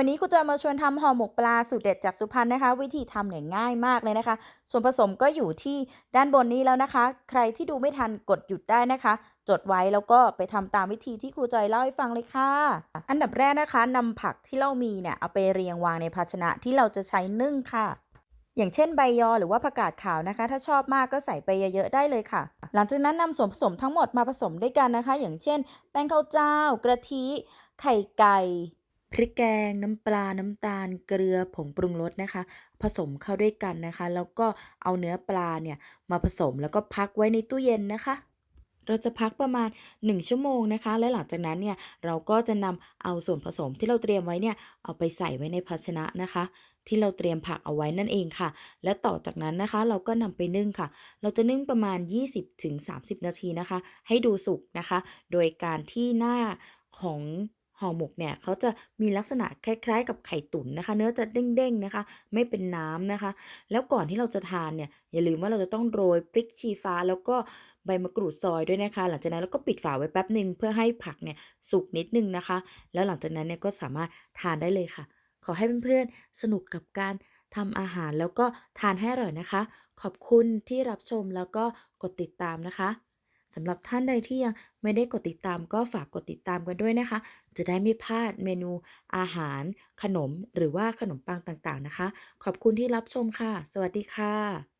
วันนี้ครูจะมาชวนทำห่อหมกปลาสูตรเด็ดจากสุพรรณนะคะ วิธีทำเนี่ยง่ายมากเลยนะคะ ส่วนผสมก็อยู่ที่ด้านบนนี้แล้วนะคะ ใครที่ดูไม่ทันกดหยุดได้นะคะ จดไว้แล้วก็ไปทำตามวิธีที่ครูจอยเล่าให้ฟังเลยค่ะ อันดับแรกนะคะนำผักที่เรามีเนี่ยเอาไปเรียงวางในภาชนะที่เราจะใช้นึ่งค่ะอย่างเช่นใบยอหรือว่าผักกาดขาวนะคะ ถ้าชอบมากก็ใส่ไปเยอะๆได้เลยค่ะ หลังจากนั้นนำส่วนผสมทั้งหมดมาผสมด้วยกันนะคะ อย่างเช่น แป้งข้าวเจ้า กระทิไข่ไก่ พริกแกง น้ำปลา น้ำตาล เกลือ ผงปรุงรสนะคะ ผสมเข้าด้วยกันนะคะ แล้วก็เอาเนื้อปลาเนี่ยมาผสมแล้วก็พักไว้ในตู้เย็นนะคะ เราจะพักประมาณ 1 ชั่วโมงนะคะ และหลังจากนั้นเนี่ยเราก็จะนำเอาส่วนผสมที่เราเตรียมไว้เนี่ยเอาไปใส่ไว้ในภาชนะนะคะ ที่เราเตรียมผักเอาไว้นั่นเองค่ะ และต่อจากนั้นนะคะ เราก็นำไปนึ่งค่ะ เราจะนึ่งประมาณ 20-30 นาทีนะคะ ให้ดูสุกนะคะ โดยการที่หน้าของ ห่อหมกเนี่ยเขาจะมีลักษณะคล้าย ๆ กับไข่ตุ๋นนะคะ เนื้อจะเด้งๆนะคะ ไม่เป็นน้ำนะคะ แล้วก่อนที่เราจะทานเนี่ยอย่าลืมว่าเราจะต้องโรยพริกชี้ฟ้า แล้วก็ใบมะกรูดซอยด้วยนะคะ หลังจากนั้นเราก็ปิดฝาไว้แป๊บหนึ่งเพื่อให้ผักเนี่ยสุกนิดนึงนะคะ แล้วหลังจากนั้นเนี่ยก็สามารถทานได้เลยค่ะ ขอให้เพื่อนๆสนุกกับการทำอาหารแล้วก็ทานให้อร่อยนะคะ ขอบคุณที่รับชมแล้วก็กดติดตามนะคะ สำหรับท่านใดที่ยังไม่ได้กดติดตามก็ฝากกดติดตามกันด้วยนะคะ จะได้ไม่พลาดเมนูอาหาร ขนม หรือว่าขนมปังต่างๆนะคะ ขอบคุณที่รับชมค่ะ สวัสดีค่ะ